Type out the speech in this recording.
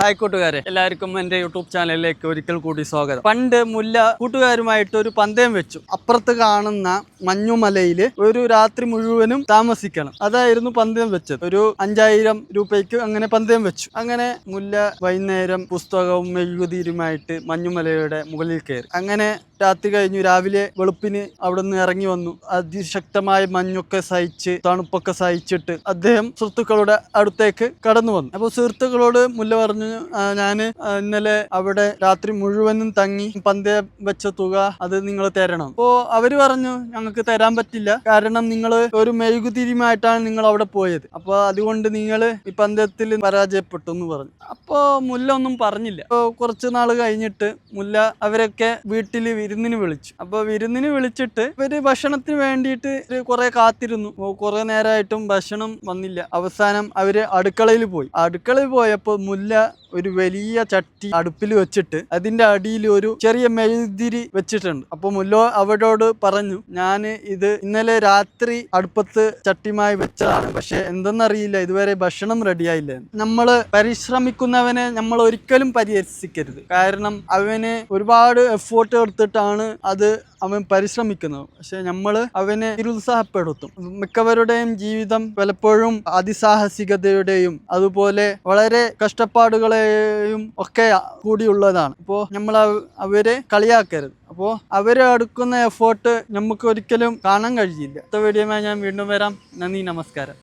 Hi കൂട്ടുകാരെ. എല്ലാവർക്കും എന്റെ യൂട്യൂബ് ചാനലിലേക്ക് ഒരിക്കൽ കൂടി സ്വാഗതം. പണ്ട് മുല്ല കൂട്ടുകാരുമായിട്ട് ഒരു പന്തയം വെച്ചു. അപ്പുറത്ത് കാണുന്ന മഞ്ഞുമലയിൽ ഒരു രാത്രി മുഴുവനും താമസിക്കണം. അതായിരുന്നു പന്തയം വെച്ചത്. ഒരു അഞ്ചായിരം രൂപയ്ക്ക് അങ്ങനെ പന്തയം വെച്ചു. അങ്ങനെ മുല്ല വൈകുന്നേരം പുസ്തകവും മെഴുകുതിരുമായിട്ട് മഞ്ഞുമലയുടെ മുകളിൽ കയറി. അങ്ങനെ രാത്രി കഴിഞ്ഞു. രാവിലെ വെളുപ്പിന് അവിടെ നിന്ന് ഇറങ്ങി വന്നു. അതിശക്തമായ മഞ്ഞൊക്കെ സഹിച്ച് തണുപ്പൊക്കെ സഹിച്ചിട്ട് അദ്ദേഹം സുഹൃത്തുക്കളുടെ അടുത്തേക്ക് കടന്നു വന്നു. അപ്പോൾ സുഹൃത്തുക്കളോട് മുല്ല പറഞ്ഞു ഞാൻ ഇന്നലെ അവിടെ രാത്രി മുഴുവനും തങ്ങി പന്തയം വെച്ച തുക അത് നിങ്ങൾ തരണം. അപ്പോൾ അവർ പറഞ്ഞു ഞങ്ങൾക്ക് തരാൻ പറ്റില്ല. കാരണം നിങ്ങൾ ഒരു മെഴുകുതിരിയുമായിട്ടാണ് നിങ്ങൾ അവിടെ പോയത്. അപ്പോൾ അതുകൊണ്ട് നിങ്ങൾ ഈ പന്തയത്തിൽ പരാജയപ്പെട്ടു എന്ന് പറഞ്ഞു. അപ്പോൾ മുല്ല ഒന്നും പറഞ്ഞില്ല. അപ്പോൾ കുറച്ച് നാൾ കഴിഞ്ഞിട്ട് മുല്ല അവരൊക്കെ വീട്ടിൽ വിരുന്നിന് വിളിച്ചു. അപ്പോൾ വിരുന്നിന് വിളിച്ചിട്ട് ഇവർ ഭക്ഷണത്തിന് വേണ്ടിയിട്ട് കുറെ കാത്തിരുന്നു. കുറെ നേരമായിട്ടും ഭക്ഷണം വന്നില്ല. അവസാനം അവർ അടുക്കളയിൽ പോയി. അടുക്കളയിൽ പോയപ്പോൾ മുല്ല ഒരു വലിയ ചട്ടി അടുപ്പിൽ വെച്ചിട്ട് അതിന്റെ അടിയിൽ ഒരു ചെറിയ മെഴുതിരി വെച്ചിട്ടുണ്ട്. അപ്പൊ മുല്ല അവരോട് പറഞ്ഞു ഞാൻ ഇത് ഇന്നലെ രാത്രി അടുപ്പത്ത് ചട്ടിമായി വെച്ചതാണ്. പക്ഷെ എന്തെന്നറിയില്ല ഇതുവരെ ഭക്ഷണം റെഡിയായില്ല. നമ്മൾ പരിശ്രമിക്കുന്നവനെ നമ്മൾ ഒരിക്കലും പരിഹസിക്കരുത്. കാരണം അവന് ഒരുപാട് എഫേർട്ട് എടുത്തിട്ടാണ് അത് അവൻ പരിശ്രമിക്കുന്നത്. പക്ഷെ നമ്മൾ അവനെ നിരുത്സാഹപ്പെടുത്തും. മിക്കവരുടെയും ജീവിതം പലപ്പോഴും അതിസാഹസികതയുടെയും അതുപോലെ വളരെ കഷ്ടപ്പാടുകളെയും ഒക്കെ കൂടിയുള്ളതാണ്. അപ്പോൾ നമ്മൾ അവരെ കളിയാക്കരുത്. അപ്പോൾ അവരെ അടുക്കുന്ന എഫേർട്ട് നമുക്ക് ഒരിക്കലും കാണാൻ കഴിയില്ല. അടുത്ത വീഡിയോമായി ഞാൻ വീണ്ടും വരാം. നന്ദി നമസ്കാരം.